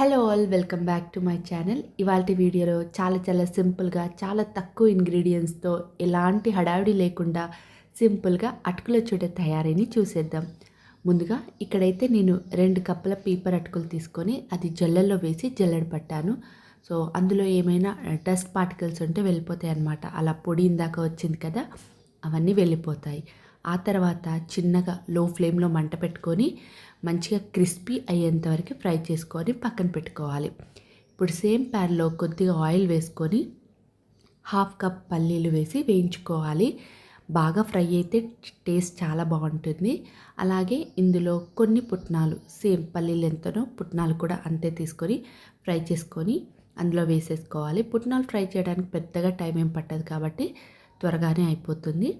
Hello all welcome back to my channel ఇవాళ వీడియోలో చాలా చాలా సింపుల్గా చాలా తక్కువ ఇంగ్రీడియంట్స్తో ఎలాంటి హడావిడి లేకుండా సింపుల్గా అటుకుల చూడ తయారీని చూసేద్దాం. ముందుగా ఇక్కడైతే నేను రెండు కప్పుల పేపర్ అటుకులు తీసుకొని అది జల్లల్లో వేసి జల్లెడ పట్టాను. సో అందులో ఏమైనా డస్ట్ పార్టికల్స్ ఉంటే వెళ్ళిపోతాయి అన్నమాట అలా పొడి ఇందాక వచ్చింది కదా అవన్నీ వెళ్ళిపోతాయి. ఆ తర్వాత చిన్నగా లో ఫ్లేమ్లో మంట పెట్టుకొని మంచిగా క్రిస్పీ అయ్యేంత వరకు ఫ్రై చేసుకొని పక్కన పెట్టుకోవాలి. ఇప్పుడు సేమ్ ప్యాన్లో కొద్దిగా ఆయిల్ వేసుకొని హాఫ్ కప్ పల్లీలు వేసి వేయించుకోవాలి. బాగా ఫ్రై అయితే టేస్ట్ చాలా బాగుంటుంది. అలాగే ఇందులో కొన్ని పుట్నాలు సేమ్ పల్లీలు ఎంతనో పుట్నాలు కూడా అంతే తీసుకొని ఫ్రై చేసుకొని అందులో వేసేసుకోవాలి. పుట్నాలు ఫ్రై చేయడానికి పెద్దగా టైం ఏం పట్టదు కాబట్టి త్వరగానే అయిపోతుంది.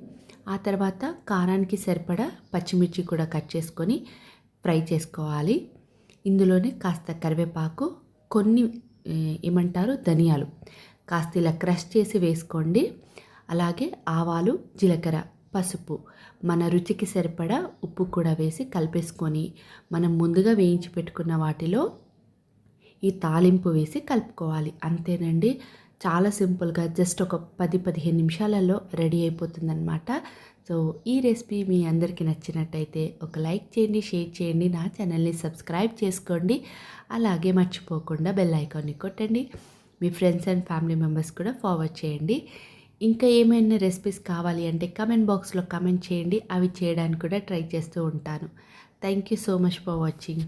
ఆ తర్వాత కారానికి సరిపడా పచ్చిమిర్చి కూడా కట్ చేసుకొని ఫ్రై చేసుకోవాలి. ఇందులోనే కాస్త కరివేపాకు కొన్ని ఏమంటారు ధనియాలు. కాస్త ఇలా క్రష్ చేసి వేసుకోండి. అలాగే ఆవాలు జీలకర్ర పసుపు మన రుచికి సరిపడా ఉప్పు కూడా వేసి కలిపేసుకొని మనం ముందుగా వేయించి పెట్టుకున్న వాటిలో ఈ తాలింపు వేసి కలుపుకోవాలి. అంతేనండి. చాలా సింపుల్గా జస్ట్ ఒక పది పదిహేను నిమిషాలలో రెడీ అయిపోతుందన్నమాట. సో ఈ రెసిపీ మీ అందరికీ నచ్చినట్టయితే ఒక లైక్ చేయండి షేర్ చేయండి నా ఛానల్ని సబ్స్క్రైబ్ చేసుకోండి. అలాగే మర్చిపోకుండా బెల్ ఐకాన్ని కొట్టండి. మీ ఫ్రెండ్స్ అండ్ ఫ్యామిలీ మెంబర్స్ కూడా ఫార్వర్డ్ చేయండి. ఇంకా ఏమైనా రెసిపీస్ కావాలి అంటే కమెంట్ బాక్స్లో కమెంట్ చేయండి. అవి చేయడానికి కూడా ట్రై చేస్తూ ఉంటాను. Thank you so much for watching.